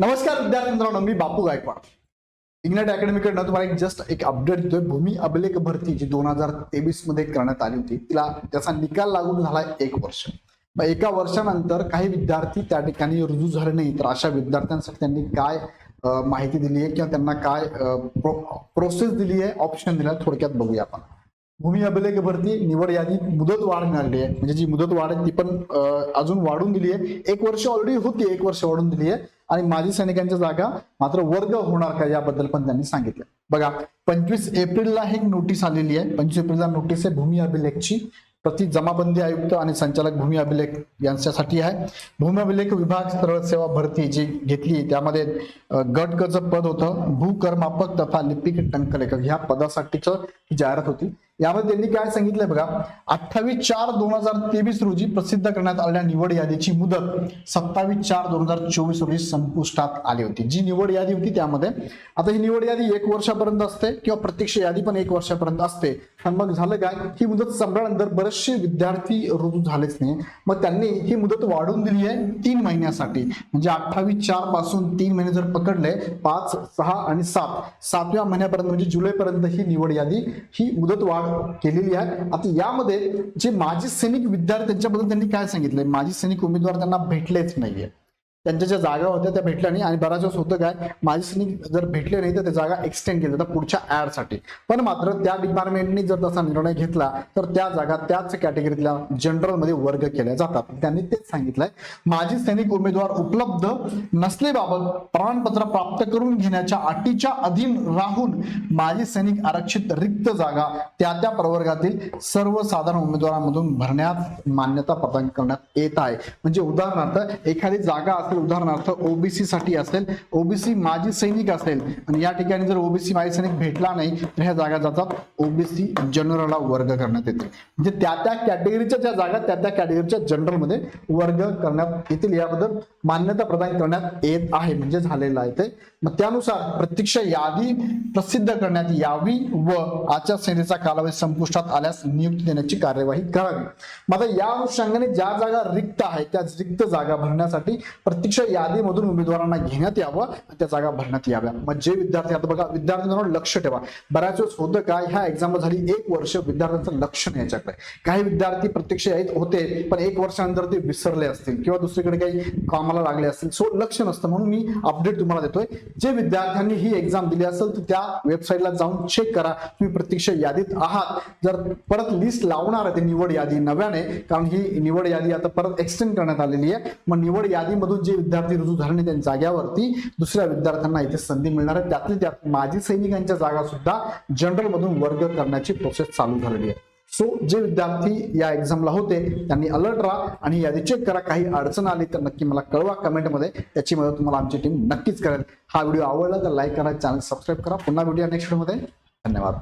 नमस्कार विद्यार्थी मित्रांनो मी बापू गायकवाड. इंग्लंड अकॅडमीकडनं तुम्हाला एक जस्ट एक अपडेट देतोय. भूमी अभिलेख भरती जी दोन हजार तेवीसमध्ये करण्यात आली होती तिला त्याचा निकाल लागून झाला एक वर्ष. मग एका वर्षानंतर काही विद्यार्थी त्या ठिकाणी रुजू झाले नाही तर अशा विद्यार्थ्यांसाठी त्यांनी काय माहिती दिली आहे किंवा त्यांना काय प्रोसेस दिली आहे? ऑप्शन दिला थोडक्यात बघूया आपण. भूमी अभिलेख भरती निवड यादी मुदत वाढ मिळाली आहे. म्हणजे जी मुदत वाढ आहे ती पण अजून वाढून दिली आहे. एक वर्ष ऑलरेडी होती एक वर्ष वाढून दिली आहे. आणि माजी सैनिकांच्या जागा मात्र वर्ग होणार का याबद्दल पण त्यांनी सांगितलं. बघा पंचवीस एप्रिलला एक नोटीस आलेली आहे. पंचवीस एप्रिलला नोटीस आहे भूमी अभिलेखची. प्रति जमाबंदी आयुक्त आणि संचालक भूमी अभिलेख यांच्यासाठी आहे. भूमी अभिलेख विभाग सरळ सेवा भरती जी घेतली त्यामध्ये गट क पद होतं. भूकरमापक तथा लिपिक टंकलेखक ह्या पदासाठीच ही जाहिरात होती. यामध्ये त्यांनी काय सांगितलंय बघा अठ्ठावीस चार दोन हजार तेवीस रोजी प्रसिद्ध करण्यात आलेल्या निवड यादीची मुदत सत्तावीस चार दोन हजार चोवीस रोजी संपुष्टात आली होती. जी निवड यादी होती त्यामध्ये आता ही निवड यादी एक वर्षापर्यंत असते किंवा प्रत्यक्ष यादी पण एक वर्षापर्यंत असते. आणि मग झालं काय ही मुदत संपल्यानंतर बरेचसे विद्यार्थी रुजू झालेच नाही. मग त्यांनी ही मुदत वाढवून दिली आहे तीन महिन्यासाठी. म्हणजे अठ्ठावीस चारपासून तीन महिने जर पकडले पाच सहा आणि सात सातव्या महिन्यापर्यंत म्हणजे जुलैपर्यंत ही निवड यादी ही मुदत वाढ केलेली आहे. आता यामध्ये जे माजी सैनिक विद्यार्थ्यांच्याबद्दल त्यांनी काय सांगितलंय? माजी सैनिक उमेदवार त्यांना भेटलेच नाहीये. त्यांच्या ज्या जागा होत्या त्या भेटल्या नाही आणि बऱ्याच वेळेस होतं काय माझे सैनिक जर भेटले नाही तर त्या जागा एक्सटेंड केल्या तर पुढच्या ॲडसाठी पण मात्र त्या डिपार्टमेंटनी जर तसा निर्णय घेतला तर त्या जागा त्याच कॅटेगरीतल्या जनरलमध्ये वर्ग केल्या जातात. त्यांनी तेच सांगितलंय. माजी सैनिक उमेदवार उपलब्ध नसलेबाबत प्रमाणपत्र प्राप्त करून घेण्याच्या अटीच्या अधीन राहून माजी सैनिक आरक्षित रिक्त जागा त्या त्या प्रवर्गातील सर्वसाधारण उमेदवारांमधून भरण्यात मान्यता प्रदान करण्यात येत आहे. म्हणजे उदाहरणार्थ एखादी जागा असेल उदाहरणार्थ ओबीसी साठी असेल ओबीसी माजी सैनिक असेल आणि या ठिकाणी जर ओबीसी माजी सैनिक भेटला नाही तर ह्या जागा जातात ओबीसी जनरलला वर्ग करण्यात येतील. म्हणजे त्या त्या कॅटेगरीच्या ज्या जागा त्या त्या कॅटेगरीच्या जनरलमध्ये वर्ग करण्यात येतील. याबद्दल मान्यता प्रदान करण्यात येत आहे म्हणजे झालेलं आहे ते. मग त्यानुसार प्रत्यक्ष यादी प्रसिद्ध करण्यात यावी व आचारसंहितेचा कालावधी संपुष्टात आल्यास नियुक्ती देण्याची कार्यवाही करावी. मग या अनुषंगाने ज्या जागा रिक्त आहेत त्या रिक्त जागा भरण्यासाठी प्रत्येक प्रत्यक्ष यादीमधून उमेदवारांना घेण्यात यावं आणि त्या जागा भरण्यात याव्या. मग जे विद्यार्थी आता बघा विद्यार्थ्यांवर लक्ष ठेवा. बऱ्याच वेळेस होतं काय ह्या एक्झामला झाली एक वर्ष विद्यार्थ्यांचं लक्ष नाही याच्याकडे. काही विद्यार्थी प्रत्यक्ष येत होते पण एक वर्षानंतर ते विसरले असतील किंवा दुसरीकडे काही कामाला लागले असतील. सो लक्ष नसतं. म्हणून मी अपडेट तुम्हाला देतोय. जे विद्यार्थ्यांनी ही एक्झाम दिली असेल तर त्या वेबसाईटला जाऊन चेक करा. तुम्ही प्रत्यक्ष यादीत आहात. जर परत लिस्ट लावणार आहे निवड यादी नव्याने कारण ही निवड यादी आता परत एक्सटेंड करण्यात आलेली आहे. मग निवड यादीमधून जे विद्यार्थी रुजू झाले नाही त्यांच्या जाग्यावरती दुसऱ्या विद्यार्थ्यांना इथे संधी मिळणार आहे. त्यातली त्यात माजी सैनिकांच्या जागा सुद्धा जनरल मधून वर्ग करण्याची प्रोसेस चालू झालेली आहे. सो जे विद्यार्थी या एक्झामला होते त्यांनी अलर्ट राहा आणि यादी चेक करा. काही अडचण आली तर नक्की मला कळवा कमेंटमध्ये त्याची मदत तुम्हाला आमची टीम नक्कीच करेल. हा व्हिडिओ आवडला तर लाईक करा चॅनल सबस्क्राईब करा. पुन्हा व्हिडिओ नेक्स्ट व्हिडिओमध्ये धन्यवाद.